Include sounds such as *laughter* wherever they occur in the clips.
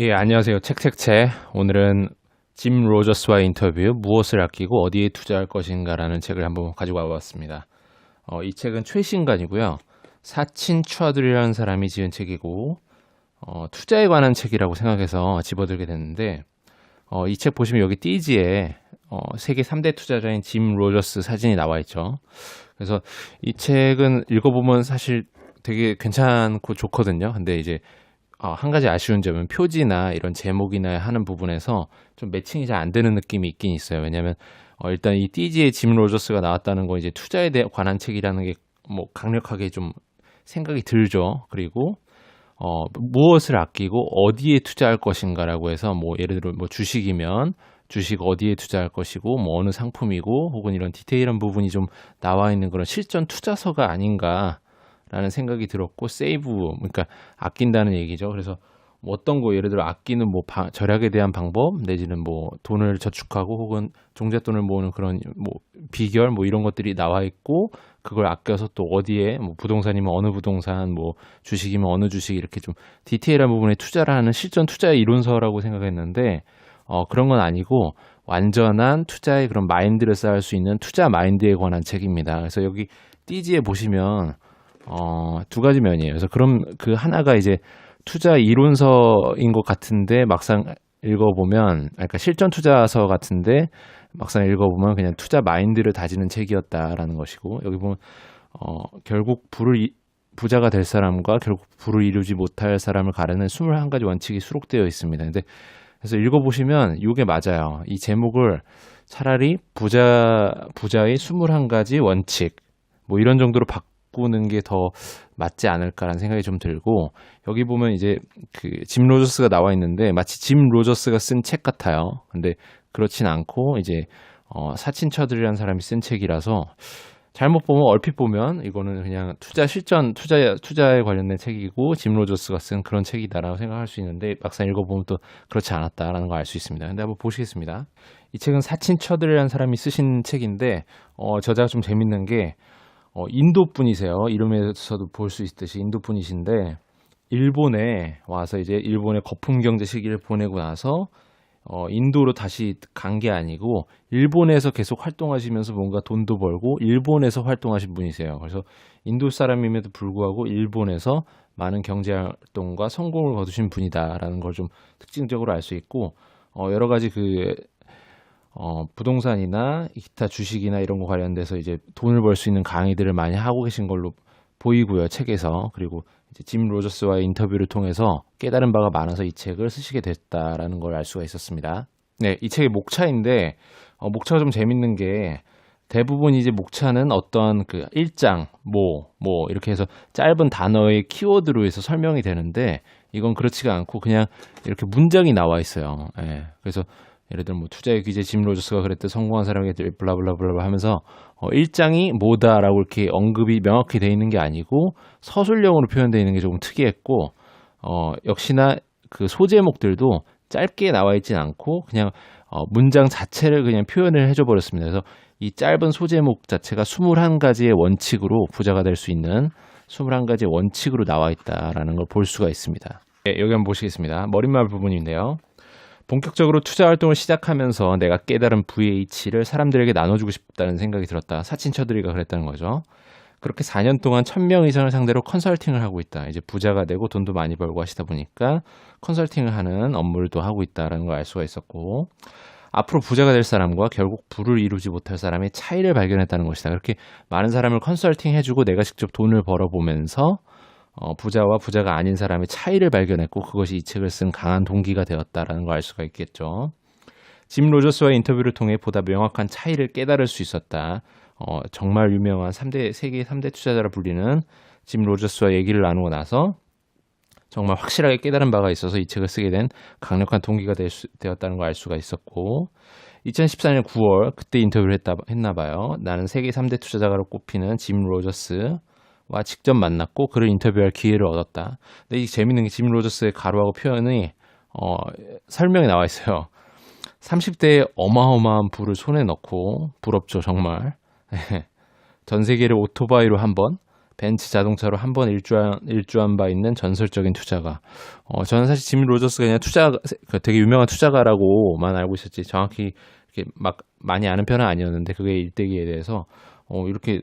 예, 안녕하세요. 책책채. 오늘은 짐 로저스와의 인터뷰, 무엇을 아끼고 어디에 투자할 것인가라는 책을 한번 가지고 와봤습니다. 어, 이 책은 최신간이고요. 사친 추아들이라는 사람이 지은 책이고, 어, 투자에 관한 책이라고 생각해서 집어들게 됐는데, 어, 이 책 보시면 여기 띠지에 어, 세계 3대 투자자인 짐 로저스 사진이 나와 있죠. 그래서 이 책은 읽어보면 사실 되게 괜찮고 좋거든요. 근데 이제 어, 한 가지 아쉬운 점은 표지나 이런 제목이나 하는 부분에서 좀 매칭이 잘 안 되는 느낌이 있긴 있어요. 왜냐하면 어, 일단 이 띠지의 짐 로저스가 나왔다는 거 이제 투자에 대해 관한 책이라는 게 뭐 강력하게 좀 생각이 들죠. 그리고 어, 무엇을 아끼고 어디에 투자할 것인가라고 해서 뭐 예를 들어 뭐 주식이면 주식 어디에 투자할 것이고 뭐 어느 상품이고 혹은 이런 디테일한 부분이 좀 나와 있는 그런 실전 투자서가 아닌가 라는 생각이 들었고 세이브 그러니까 아낀다는 얘기죠. 그래서 뭐 어떤 거 예를 들어 아끼는 뭐 바, 절약에 대한 방법 내지는 뭐 돈을 저축하고 혹은 종잣돈을 모으는 그런 뭐 비결 뭐 이런 것들이 나와 있고 그걸 아껴서 또 어디에 뭐 부동산이면 어느 부동산 뭐 주식이면 어느 주식 이렇게 좀 디테일한 부분에 투자를 하는 실전 투자의 이론서라고 생각했는데 어 그런 건 아니고 완전한 투자의 그런 마인드를 쌓을 수 있는 투자 마인드에 관한 책입니다. 그래서 여기 띠지에 보시면 어, 두 가지 면이에요. 그래서 그럼 그 하나가 이제 투자 이론서인 것 같은데 막상 읽어보면, 그러니까 실전 투자서 같은데 막상 읽어보면 그냥 투자 마인드를 다지는 책이었다라는 것이고 여기 보면 어, 결국 부를 이, 부자가 될 사람과 결국 부를 이루지 못할 사람을 가르는 21가지 원칙이 수록되어 있습니다. 근데 그래서 읽어보시면 이게 맞아요. 이 제목을 차라리 부자 부자의 21가지 원칙 뭐 이런 정도로 바 꾸는 게 더 맞지 않을까라는 생각이 좀 들고 여기 보면 이제 그 짐 로저스가 나와 있는데 마치 짐 로저스가 쓴 책 같아요. 근데 그렇진 않고 이제 어, 사친처들이라는 사람이 쓴 책이라서 잘못 보면 얼핏 보면 이거는 그냥 투자 실전 투자 투자에 관련된 책이고 짐 로저스가 쓴 그런 책이다라고 생각할 수 있는데 막상 읽어보면 또 그렇지 않았다라는 걸 알 수 있습니다. 근데 한번 보시겠습니다. 이 책은 사친처들이라는 사람이 쓰신 책인데 어, 저자가 좀 재밌는 게 어, 인도 분이세요. 이름에서도 볼 수 있듯이 인도 분이신데 일본에 와서 이제 일본의 거품 경제 시기를 보내고 나서 어, 인도로 다시 간 게 아니고 일본에서 계속 활동하시면서 뭔가 돈도 벌고 일본에서 활동하신 분이세요. 그래서 인도 사람임에도 불구하고 일본에서 많은 경제 활동과 성공을 거두신 분이다라는 걸 좀 특징적으로 알 수 있고 어, 여러 가지 그 어, 부동산이나 기타 주식이나 이런 거 관련돼서 이제 돈을 벌 수 있는 강의들을 많이 하고 계신 걸로 보이고요, 책에서. 그리고 이제 짐 로저스와의 인터뷰를 통해서 깨달은 바가 많아서 이 책을 쓰시게 됐다라는 걸 알 수가 있었습니다. 네, 이 책의 목차인데, 어, 목차가 좀 재밌는 게, 대부분 이제 목차는 어떤 그 일장, 뭐, 뭐, 이렇게 해서 짧은 단어의 키워드로 해서 설명이 되는데, 이건 그렇지가 않고 그냥 이렇게 문장이 나와 있어요. 예. 그래서 예를 들어 뭐 투자의 규제 짐 로저스가 그랬대 성공한 사람에게 블라블라블라 하면서 어, 일장이 뭐다라고 이렇게 언급이 명확히 돼 있는 게 아니고 서술형으로 표현되어 있는 게 조금 특이했고 어, 역시나 그 소제목들도 짧게 나와 있진 않고 그냥 어, 문장 자체를 그냥 표현을 해줘 버렸습니다. 그래서 이 짧은 소제목 자체가 21가지의 원칙으로 부자가 될 수 있는 21가지의 원칙으로 나와 있다라는 걸 볼 수가 있습니다. 네, 여기 한번 보시겠습니다. 머릿말 부분인데요. 본격적으로 투자 활동을 시작하면서 내가 깨달은 VH를 사람들에게 나눠주고 싶다는 생각이 들었다. 사친처들이가 그랬다는 거죠. 그렇게 4년 동안 1000명 이상을 상대로 컨설팅을 하고 있다. 이제 부자가 되고 돈도 많이 벌고 하시다 보니까 컨설팅을 하는 업무를 또 하고 있다라는 걸 알 수가 있었고 앞으로 부자가 될 사람과 결국 부를 이루지 못할 사람의 차이를 발견했다는 것이다. 그렇게 많은 사람을 컨설팅 해주고 내가 직접 돈을 벌어보면서 어, 부자와 부자가 아닌 사람의 차이를 발견했고 그것이 이 책을 쓴 강한 동기가 되었다라는 걸 알 수가 있겠죠. 짐 로저스와의 인터뷰를 통해 보다 명확한 차이를 깨달을 수 있었다. 어, 정말 유명한 3대 세계 3대 투자자라 불리는 짐 로저스와 얘기를 나누고 나서 정말 확실하게 깨달은 바가 있어서 이 책을 쓰게 된 강력한 동기가 수, 되었다는 걸 알 수가 있었고 2014년 9월 그때 인터뷰를 했다, 했나 봐요. 나는 세계 3대 투자자로 꼽히는 짐 로저스 와 직접 만났고 그를 인터뷰할 기회를 얻었다. 근데 이 재밌는 게짐 로저스의 가로하고 표현이 어, 설명에 나와 있어요. 30대에 어마어마한 부를 손에 넣고 부럽죠 정말. *laughs* 전 세계를 오토바이로 한 번, 벤츠 자동차로 한 번 일주한, 일주한 바 있는 전설적인 투자가. 어, 저는 사실 짐 로저스가 그냥 투자, 그 되게 유명한 투자가라고만 알고 있었지. 정확히 이렇게 막 많이 아는 편은 아니었는데 그게 일대기에 대해서 어, 이렇게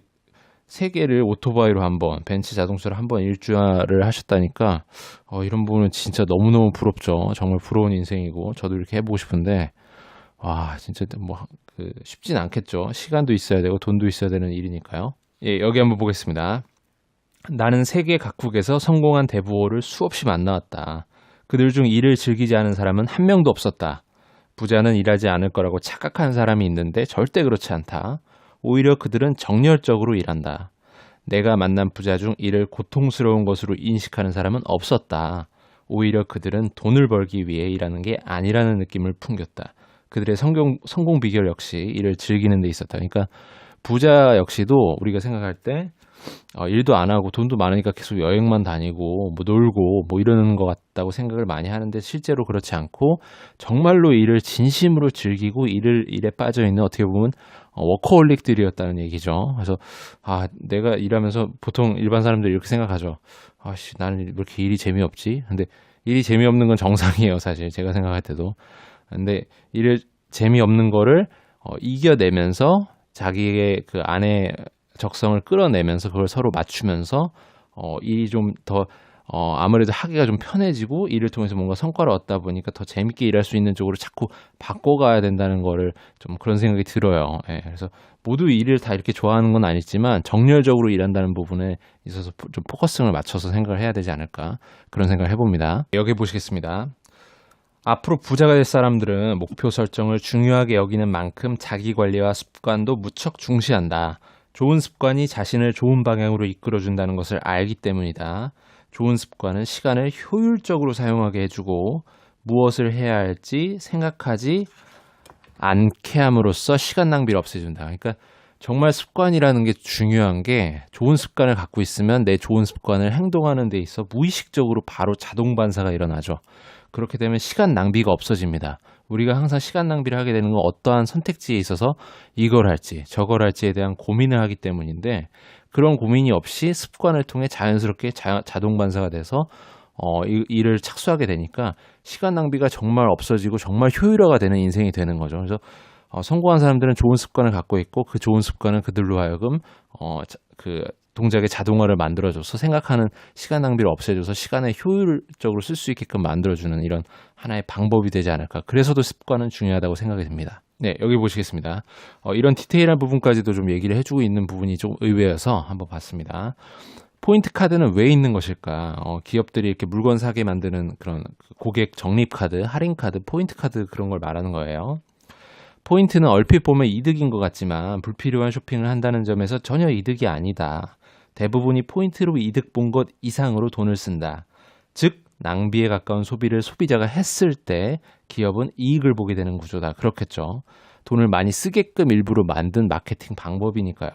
세 개를 오토바이로 한 번, 벤츠 자동차로 한번 일주화를 하셨다니까 어, 이런 부분은 진짜 너무너무 부럽죠. 정말 부러운 인생이고 저도 이렇게 해보고 싶은데 와 진짜 뭐 그 쉽진 않겠죠. 시간도 있어야 되고 돈도 있어야 되는 일이니까요. 예, 여기 한번 보겠습니다. 나는 세계 각국에서 성공한 대부호를 수없이 만나왔다. 그들 중 일을 즐기지 않은 사람은 한 명도 없었다. 부자는 일하지 않을 거라고 착각하는 사람이 있는데 절대 그렇지 않다. 오히려 그들은 정열적으로 일한다. 내가 만난 부자 중 일을 고통스러운 것으로 인식하는 사람은 없었다. 오히려 그들은 돈을 벌기 위해 일하는 게 아니라는 느낌을 풍겼다. 그들의 성공, 성공 비결 역시 일을 즐기는 데 있었다. 그러니까 부자 역시도 우리가 생각할 때 어, 일도 안 하고 돈도 많으니까 계속 여행만 다니고 뭐 놀고 뭐 이러는 것 같다고 생각을 많이 하는데 실제로 그렇지 않고 정말로 일을 진심으로 즐기고 일을 일에 빠져 있는 어떻게 보면 어, 워커홀릭들이었다는 얘기죠. 그래서 아 내가 일하면서 보통 일반 사람들이 이렇게 생각하죠. 아씨 나는 왜 이렇게 일이 재미없지? 근데 일이 재미없는 건 정상이에요 사실 제가 생각할 때도. 근데 일을 재미없는 거를 어, 이겨내면서 자기의 그 안에 적성을 끌어내면서 그걸 서로 맞추면서 어, 일이 좀더 어, 아무래도 하기가 좀 편해지고 일을 통해서 뭔가 성과를 얻다 보니까 더 재밌게 일할 수 있는 쪽으로 자꾸 바꿔가야 된다는 거를 좀 그런 생각이 들어요. 예, 그래서 모두 일을 다 이렇게 좋아하는 건 아니지만 정열적으로 일한다는 부분에 있어서 좀 포커싱을 맞춰서 생각을 해야 되지 않을까 그런 생각을 해봅니다. 여기 보시겠습니다. 앞으로 부자가 될 사람들은 목표 설정을 중요하게 여기는 만큼 자기 관리와 습관도 무척 중시한다. 좋은 습관이 자신을 좋은 방향으로 이끌어준다는 것을 알기 때문이다. 좋은 습관은 시간을 효율적으로 사용하게 해주고 무엇을 해야 할지 생각하지 않게 함으로써 시간 낭비를 없애준다. 그러니까 정말 습관이라는 게 중요한 게 좋은 습관을 갖고 있으면 내 좋은 습관을 행동하는 데 있어 무의식적으로 바로 자동 반사가 일어나죠. 그렇게 되면 시간 낭비가 없어집니다. 우리가 항상 시간 낭비를 하게 되는 건 어떠한 선택지에 있어서 이걸 할지 저걸 할지에 대한 고민을 하기 때문인데 그런 고민이 없이 습관을 통해 자연스럽게 자, 동 반사가 돼서 어, 이, 일을 착수하게 되니까 시간 낭비가 정말 없어지고 정말 효율화가 되는 인생이 되는 거죠. 그래서 어, 성공한 사람들은 좋은 습관을 갖고 있고 그 좋은 습관은 그들로 하여금 어, 자, 그 동작의 자동화를 만들어줘서 생각하는 시간 낭비를 없애줘서 시간을 효율적으로 쓸 수 있게끔 만들어주는 이런 하나의 방법이 되지 않을까. 그래서도 습관은 중요하다고 생각이 듭니다. 네, 여기 보시겠습니다. 어, 이런 디테일한 부분까지도 좀 얘기를 해주고 있는 부분이 좀 의외여서 한번 봤습니다. 포인트 카드는 왜 있는 것일까? 어, 기업들이 이렇게 물건 사게 만드는 그런 고객 적립 카드, 할인 카드, 포인트 카드 그런 걸 말하는 거예요. 포인트는 얼핏 보면 이득인 것 같지만 불필요한 쇼핑을 한다는 점에서 전혀 이득이 아니다. 대부분이 포인트로 이득 본 것 이상으로 돈을 쓴다. 즉, 낭비에 가까운 소비를 소비자가 했을 때 기업은 이익을 보게 되는 구조다. 그렇겠죠. 돈을 많이 쓰게끔 일부러 만든 마케팅 방법이니까요.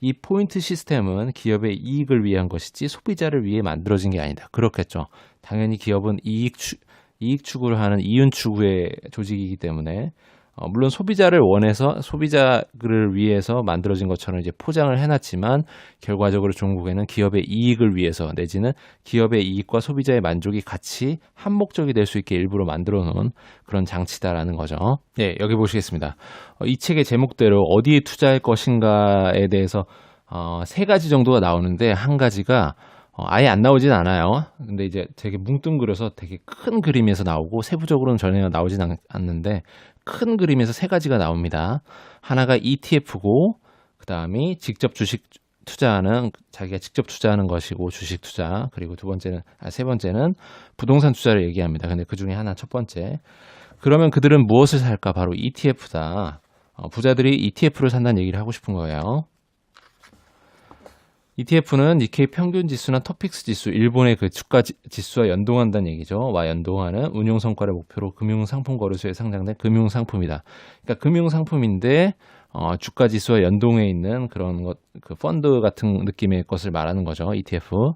이 포인트 시스템은 기업의 이익을 위한 것이지 소비자를 위해 만들어진 게 아니다. 그렇겠죠. 당연히 기업은 이익 추, 이익 추구를 하는 이윤 추구의 조직이기 때문에 어, 물론 소비자를 원해서 소비자를 위해서 만들어진 것처럼 이제 포장을 해놨지만 결과적으로 종국에는 기업의 이익을 위해서 내지는 기업의 이익과 소비자의 만족이 같이 한 목적이 될 수 있게 일부러 만들어 놓은 그런 장치다라는 거죠. 네, 여기 보시겠습니다. 어, 이 책의 제목대로 어디에 투자할 것인가에 대해서 어, 세 가지 정도가 나오는데 한 가지가 어, 아예 안 나오진 않아요. 근데 이제 되게 뭉뚱그려서 되게 큰 그림에서 나오고 세부적으로는 전혀 나오진 않, 않는데 큰 그림에서 세 가지가 나옵니다. 하나가 ETF고 그 다음이 직접 주식 투자하는 자기가 직접 투자하는 것이고 주식 투자 그리고 두 번째는 아, 세 번째는 부동산 투자를 얘기합니다. 근데 그 중에 하나 첫 번째 그러면 그들은 무엇을 살까 바로 ETF다. 어, 부자들이 ETF를 산다는 얘기를 하고 싶은 거예요. ETF는 니케이 평균 지수나 토픽스 지수, 일본의 그 주가 지수와 연동한다는 얘기죠. 와 연동하는 운용 성과를 목표로 금융 상품 거래소에 상장된 금융 상품이다. 그러니까 금융 상품인데 어, 주가 지수와 연동해 있는 그런 것, 그 펀드 같은 느낌의 것을 말하는 거죠. ETF.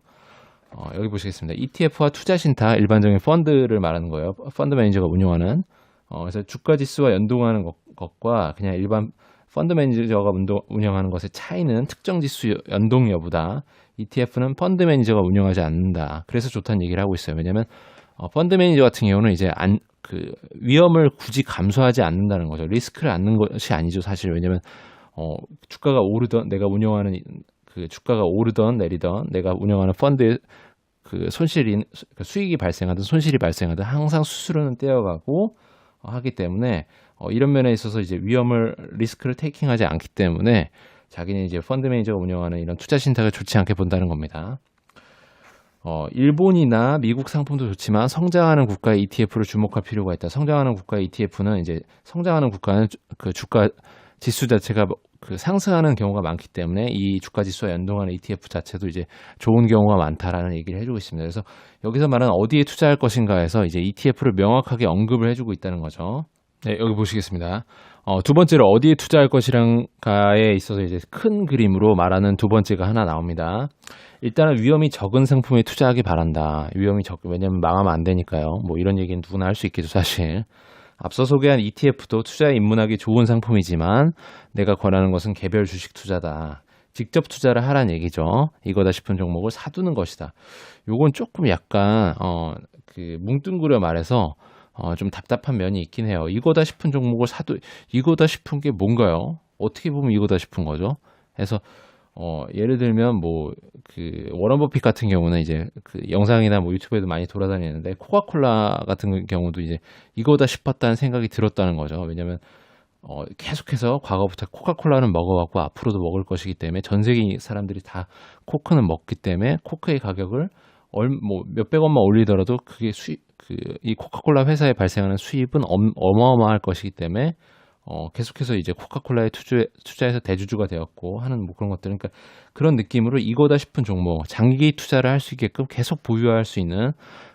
어, 여기 보시겠습니다. ETF와 투자 신탁 일반적인 펀드를 말하는 거예요. 펀드 매니저가 운용하는. 어, 그래서 주가 지수와 연동하는 것, 것과 그냥 일반 펀드 매니저가 운영하는 것의 차이는 특정 지수 연동 여부다. ETF는 펀드 매니저가 운영하지 않는다. 그래서 좋다는 얘기를 하고 있어요. 왜냐하면 어, 펀드 매니저 같은 경우는 이제 안, 그 위험을 굳이 감수하지 않는다는 거죠. 리스크를 안는 것이 아니죠, 사실. 왜냐하면 어, 주가가 오르던 내가 운영하는 이- 그 주가가 오르던 내리던 내가 운영하는 펀드의 그 손실이 그 수익이 발생하든 손실이 발생하든 항상 수수료는 떼어가고 어, 하기 때문에 어, 이런 면에 있어서 이제 위험을 리스크를 테이킹하지 않기 때문에 자기는 이제 펀드 매니저가 운영하는 이런 투자 신탁을 좋지 않게 본다는 겁니다. 어, 일본이나 미국 상품도 좋지만 성장하는 국가의 ETF를 주목할 필요가 있다. 성장하는 국가의 ETF는 이제 성장하는 국가는 주- 그 주가 지수 자체가 뭐그 상승하는 경우가 많기 때문에 이 주가 지수와 연동하는 ETF 자체도 이제 좋은 경우가 많다라는 얘기를 해주고 있습니다. 그래서 여기서 말하는 어디에 투자할 것인가에서 이제 ETF를 명확하게 언급을 해주고 있다는 거죠. 네, 여기 보시겠습니다. 어, 두 번째로 어디에 투자할 것이란가에 있어서 이제 큰 그림으로 말하는 두 번째가 하나 나옵니다. 일단은 위험이 적은 상품에 투자하기 바란다. 위험이 적, 왜냐면 망하면 안 되니까요. 뭐 이런 얘기는 누구나 할 수 있겠죠, 사실. 앞서 소개한 ETF도 투자에 입문하기 좋은 상품이지만 내가 권하는 것은 개별 주식 투자다. 직접 투자를 하란 얘기죠. 이거다 싶은 종목을 사두는 것이다. 요건 조금 약간 어, 그 뭉뚱그려 말해서 어, 좀 답답한 면이 있긴 해요. 이거다 싶은 종목을 사두 이거다 싶은 게 뭔가요? 어떻게 보면 이거다 싶은 거죠. 그래서 어, 예를 들면 뭐 그 워런 버핏 같은 경우는 이제 그 영상이나 뭐 유튜브에도 많이 돌아다니는데 코카콜라 같은 경우도 이제 이거다 싶었다는 생각이 들었다는 거죠. 왜냐면 어, 계속해서 과거부터 코카콜라는 먹어왔고 앞으로도 먹을 것이기 때문에 전 세계 사람들이 다 코크는 먹기 때문에 코크의 가격을 얼, 뭐 몇백 원만 올리더라도 그게 수익, 그, 이 코카콜라 회사에 발생하는 수입은 엄, 어마어마할 것이기 때문에 어, 계속해서 이제 코카콜라에 투자, 투자해서 대주주가 되었고 하는 뭐 그런 것들. 그러니까 그런 느낌으로 이거다 싶은 종목, 장기 투자를 할 수 있게끔 계속 보유할 수 있는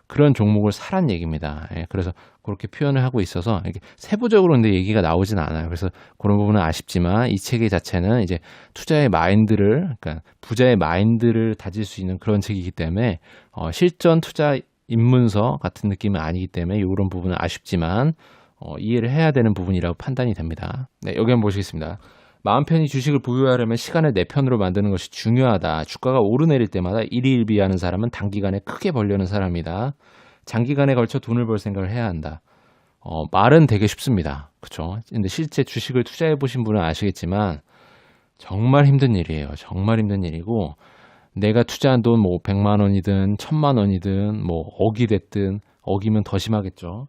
그런 종목을 사란 얘기입니다. 예, 그래서 그렇게 표현을 하고 있어서 이게 세부적으로 근데 얘기가 나오진 않아요. 그래서 그런 부분은 아쉽지만 이 체계 자체는 이제 투자의 마인드를, 그러니까 부자의 마인드를 다질 수 있는 그런 책이기 때문에 어, 실전 투자 입문서 같은 느낌은 아니기 때문에 이런 부분은 아쉽지만 어, 이해를 해야 되는 부분이라고 판단이 됩니다. 네, 여기 한번 보시겠습니다. 마음 편히 주식을 보유하려면 시간을 내 편으로 만드는 것이 중요하다. 주가가 오르내릴 때마다 일희일비하는 사람은 단기간에 크게 벌려는 사람이다. 장기간에 걸쳐 돈을 벌 생각을 해야 한다. 어, 말은 되게 쉽습니다. 그쵸? 근데 실제 주식을 투자해 보신 분은 아시겠지만 정말 힘든 일이에요. 정말 힘든 일이고 내가 투자한 돈 뭐 100만 원이든 1000만 원이든 뭐 억이 됐든 억이면 더 심하겠죠.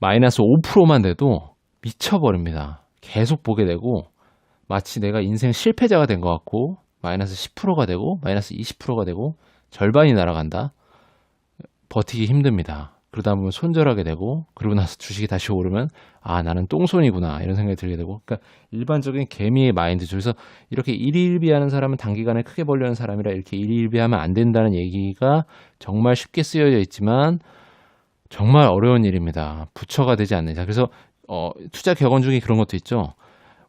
마이너스 5%만 돼도 미쳐버립니다. 계속 보게 되고 마치 내가 인생 실패자가 된 것 같고 마이너스 10%가 되고 마이너스 20%가 되고 절반이 날아간다. 버티기 힘듭니다. 그러다 보면 손절하게 되고 그러고 나서 주식이 다시 오르면 아 나는 똥손이구나 이런 생각이 들게 되고 그러니까 일반적인 개미의 마인드죠. 그래서 이렇게 일희일비하는 사람은 단기간에 크게 벌려는 사람이라 이렇게 일희일비하면 안 된다는 얘기가 정말 쉽게 쓰여져 있지만 정말 어려운 일입니다. 부처가 되지 않는 이상. 그래서 어, 투자 격언 중에 그런 것도 있죠.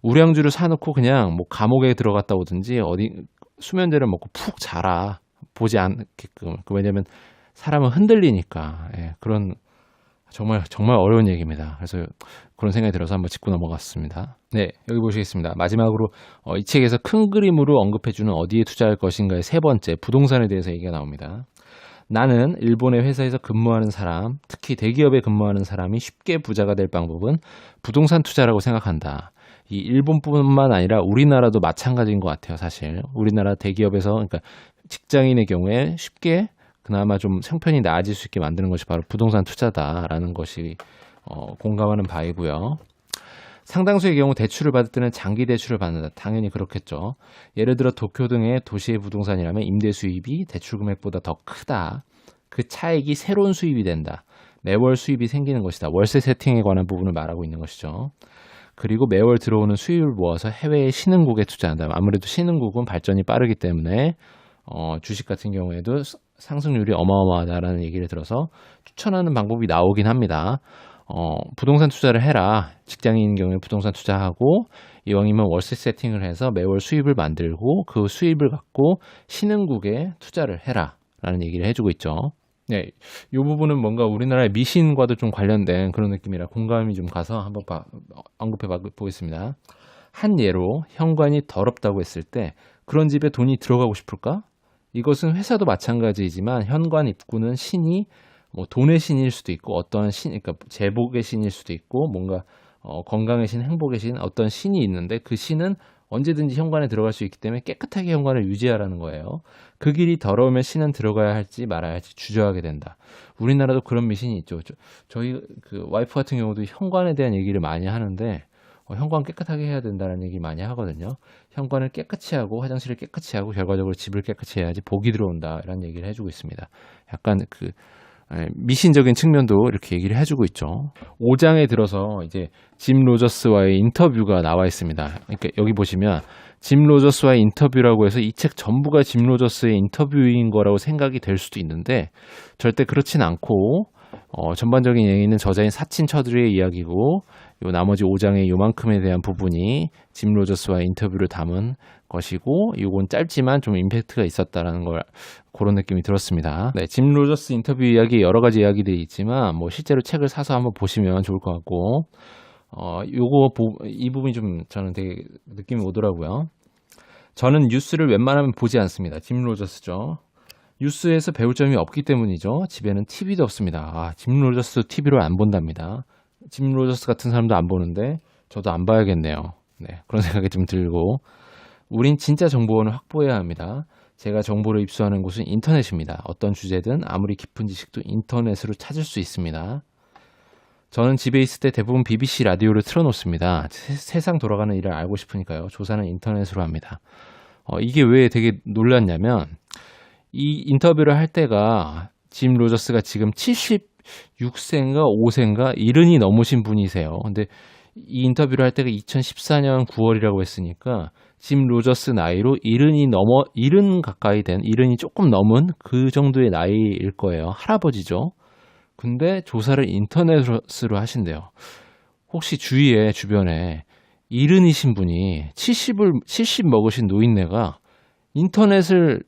우량주를 사놓고 그냥 뭐 감옥에 들어갔다 오든지 어디 수면제를 먹고 푹 자라 보지 않게끔. 그 왜냐면 사람은 흔들리니까 예, 그런 정말 정말 어려운 얘기입니다. 그래서 그런 생각이 들어서 한번 짚고 넘어갔습니다. 네, 여기 보시겠습니다. 마지막으로 어, 이 책에서 큰 그림으로 언급해주는 어디에 투자할 것인가의 세 번째 부동산에 대해서 얘기가 나옵니다. 나는 일본의 회사에서 근무하는 사람, 특히 대기업에 근무하는 사람이 쉽게 부자가 될 방법은 부동산 투자라고 생각한다. 이 일본뿐만 아니라 우리나라도 마찬가지인 것 같아요, 사실. 우리나라 대기업에서, 그러니까 직장인의 경우에 쉽게 그나마 좀 형편이 나아질 수 있게 만드는 것이 바로 부동산 투자다라는 것이 어, 공감하는 바이고요. 상당수의 경우 대출을 받을 때는 장기 대출을 받는다. 당연히 그렇겠죠. 예를 들어 도쿄 등의 도시의 부동산이라면 임대 수입이 대출 금액보다 더 크다. 그 차액이 새로운 수입이 된다. 매월 수입이 생기는 것이다. 월세 세팅에 관한 부분을 말하고 있는 것이죠. 그리고 매월 들어오는 수입을 모아서 해외의 신흥국에 투자한다. 아무래도 신흥국은 발전이 빠르기 때문에 어, 주식 같은 경우에도 상승률이 어마어마하다라는 얘기를 들어서 추천하는 방법이 나오긴 합니다. 어, 부동산 투자를 해라. 직장인인 경우에 부동산 투자하고 이왕이면 월세 세팅을 해서 매월 수입을 만들고 그 수입을 갖고 신흥국에 투자를 해라. 라는 얘기를 해주고 있죠. 네, 이 부분은 뭔가 우리나라의 미신과도 좀 관련된 그런 느낌이라 공감이 좀 가서 한번 봐- 언급해 봐- 보겠습니다. 한 예로 현관이 더럽다고 했을 때 그런 집에 돈이 들어가고 싶을까? 이것은 회사도 마찬가지이지만 현관 입구는 신이 뭐 돈의 신일 수도 있고 어떠한 신, 그러니까 제복의 신일 수도 있고 뭔가 어, 건강의 신, 행복의 신 어떤 신이 있는데 그 신은 언제든지 현관에 들어갈 수 있기 때문에 깨끗하게 현관을 유지하라는 거예요. 그 길이 더러우면 신은 들어가야 할지 말아야 할지 주저하게 된다. 우리나라도 그런 미신이 있죠. 저, 희그 와이프 같은 경우도 현관에 대한 얘기를 많이 하는데 어, 현관 깨끗하게 해야 된다는 얘기 많이 하거든요. 현관을 깨끗이 하고 화장실을 깨끗이 하고 결과적으로 집을 깨끗이 해야지 복이 들어온다라는 얘기를 해주고 있습니다. 약간 그 예, 미신적인 측면도 이렇게 얘기를 해주고 있죠. 5장에 들어서 이제 짐 로저스와의 인터뷰가 나와 있습니다. 그러니까 여기 보시면 짐 로저스와의 인터뷰라고 해서 이 책 전부가 짐 로저스의 인터뷰인 거라고 생각이 될 수도 있는데 절대 그렇진 않고 어, 전반적인 얘기는 저자인 사친 처들의 이야기고 요 나머지 5장의 요만큼에 대한 부분이 짐 로저스와 인터뷰를 담은 것이고 이건 짧지만 좀 임팩트가 있었다라는 걸 그런 느낌이 들었습니다. 네, 짐 로저스 인터뷰 이야기 여러 가지 이야기들이 있지만 뭐 실제로 책을 사서 한번 보시면 좋을 것 같고 어 요거 이 부분이 좀 저는 되게 느낌이 오더라고요. 저는 뉴스를 웬만하면 보지 않습니다. 짐 로저스죠. 뉴스에서 배울 점이 없기 때문이죠. 집에는 TV도 없습니다. 아, 짐 로저스 TV를 안 본답니다. 짐 로저스 같은 사람도 안 보는데 저도 안 봐야겠네요. 네, 그런 *laughs* 생각이 좀 들고 우린 진짜 정보원을 확보해야 합니다. 제가 정보를 입수하는 곳은 인터넷입니다. 어떤 주제든 아무리 깊은 지식도 인터넷으로 찾을 수 있습니다. 저는 집에 있을 때 대부분 BBC 라디오를 틀어놓습니다. 세, 상 돌아가는 일을 알고 싶으니까요. 조사는 인터넷으로 합니다. 어, 이게 왜 되게 놀랐냐면 이 인터뷰를 할 때가 짐 로저스가 지금 76세인가 5세인가 이른이 넘으신 분이세요. 근데 이 인터뷰를 할 때가 2014년 9월이라고 했으니까 짐 로저스 나이로 이른이 넘어 이른 가까이 된 이른이 조금 넘은 그 정도의 나이일 거예요. 할아버지죠. 근데 조사를 인터넷으로 하신대요. 혹시 주위에 주변에 이른이신 분이 70을 70 먹으신 노인네가 인터넷으로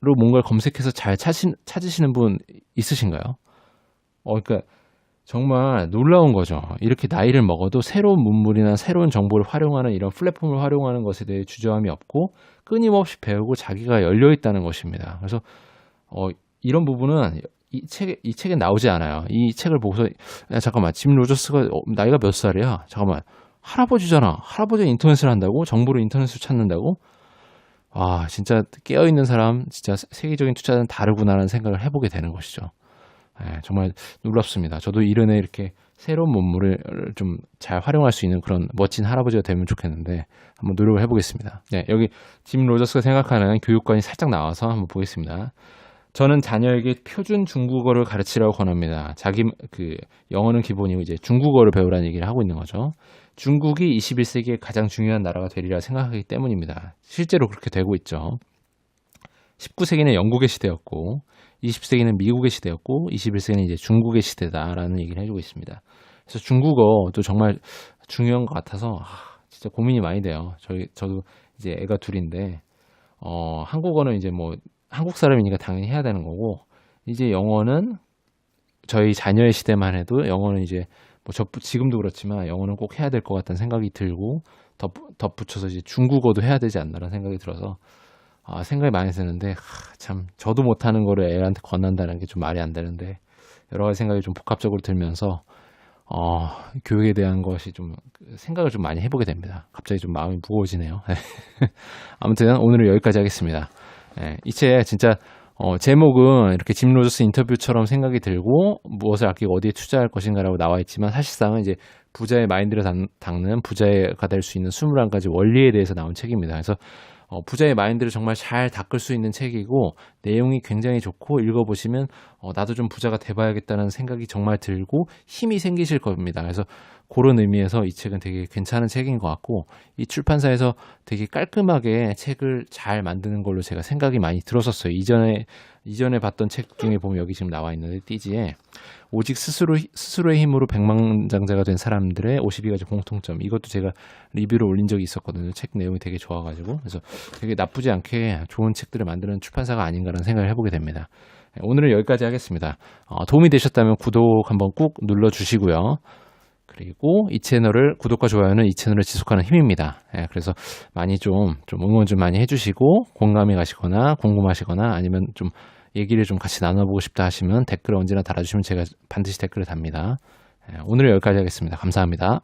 뭔가를 검색해서 잘 찾으, 찾으시는 분 있으신가요? 어, 그러니까 정말 놀라운 거죠. 이렇게 나이를 먹어도 새로운 문물이나 새로운 정보를 활용하는 이런 플랫폼을 활용하는 것에 대해 주저함이 없고 끊임없이 배우고 자기가 열려 있다는 것입니다. 그래서 어, 이런 부분은 이 책에 이 책에 나오지 않아요. 이 책을 보고서 야 잠깐만 짐 로저스가 어, 나이가 몇 살이야? 잠깐만 할아버지잖아. 할아버지 인터넷을 한다고 정보를 인터넷으로 찾는다고? 아 진짜 깨어 있는 사람 진짜 세계적인 투자는 다르구나라는 생각을 해보게 되는 것이죠. 예, 정말 놀랍습니다. 저도 이른에 이렇게 새로운 문물을 좀 잘 활용할 수 있는 그런 멋진 할아버지가 되면 좋겠는데 한번 노력을 해보겠습니다. 네, 여기 짐 로저스가 생각하는 교육관이 살짝 나와서 한번 보겠습니다. 저는 자녀에게 표준 중국어를 가르치라고 권합니다. 자기 그 영어는 기본이고 이제 중국어를 배우라는 얘기를 하고 있는 거죠. 중국이 21세기의 가장 중요한 나라가 되리라 생각하기 때문입니다. 실제로 그렇게 되고 있죠. 19세기는 영국의 시대였고 20세기는 미국의 시대였고 21세기는 이제 중국의 시대다라는 얘기를 해주고 있습니다. 그래서 중국어도 정말 중요한 것 같아서 아, 진짜 고민이 많이 돼요. 저희 저도 이제 애가 둘인데 어, 한국어는 이제 뭐 한국 사람이니까 당연히 해야 되는 거고 이제 영어는 저희 자녀의 시대만 해도 영어는 이제 뭐 저, 지금도 그렇지만 영어는 꼭 해야 될 것 같다는 생각이 들고 덧, 덧붙여서 이제 중국어도 해야 되지 않나라는 생각이 들어서 아, 생각이 많이 드는데 하, 참 저도 못하는 거를 애한테 권한다는 게 좀 말이 안 되는데 여러 가지 생각이 좀 복합적으로 들면서 어, 교육에 대한 것이 좀 생각을 좀 많이 해보게 됩니다. 갑자기 좀 마음이 무거워지네요. *laughs* 아무튼 오늘은 여기까지 하겠습니다. 예, 이 책 진짜 어, 제목은 이렇게 짐 로저스 인터뷰처럼 생각이 들고 무엇을 아끼고 어디에 투자할 것인가라고 나와 있지만 사실상은 이제 부자의 마인드를 닦는 부자가 될 수 있는 21가지 원리에 대해서 나온 책입니다. 그래서 어, 부자의 마인드를 정말 잘 닦을 수 있는 책이고 내용이 굉장히 좋고 읽어보시면 어, 나도 좀 부자가 돼봐야겠다는 생각이 정말 들고 힘이 생기실 겁니다. 그래서 그런 의미에서 이 책은 되게 괜찮은 책인 것 같고 이 출판사에서 되게 깔끔하게 책을 잘 만드는 걸로 제가 생각이 많이 들었었어요. 이전에 이전에 봤던 책 중에 보면 여기 지금 나와 있는데 띠지에 오직 스스로 스스로의 힘으로 백만장자가 된 사람들의 52가지 공통점 이것도 제가 리뷰를 올린 적이 있었거든요. 책 내용이 되게 좋아가지고 그래서 되게 나쁘지 않게 좋은 책들을 만드는 출판사가 아닌가라는 생각을 해보게 됩니다. 오늘은 여기까지 하겠습니다. 어, 도움이 되셨다면 구독 한번 꾹 눌러주시고요. 그리고 이 채널을 구독과 좋아요는 이 채널을 지속하는 힘입니다. 예, 그래서 많이 좀, 좀 응원 좀 많이 해주시고 공감이 가시거나 궁금하시거나 아니면 좀 얘기를 좀 같이 나눠보고 싶다 하시면 댓글 언제나 달아주시면 제가 반드시 댓글을 답니다. 예, 오늘 여기까지 하겠습니다. 감사합니다.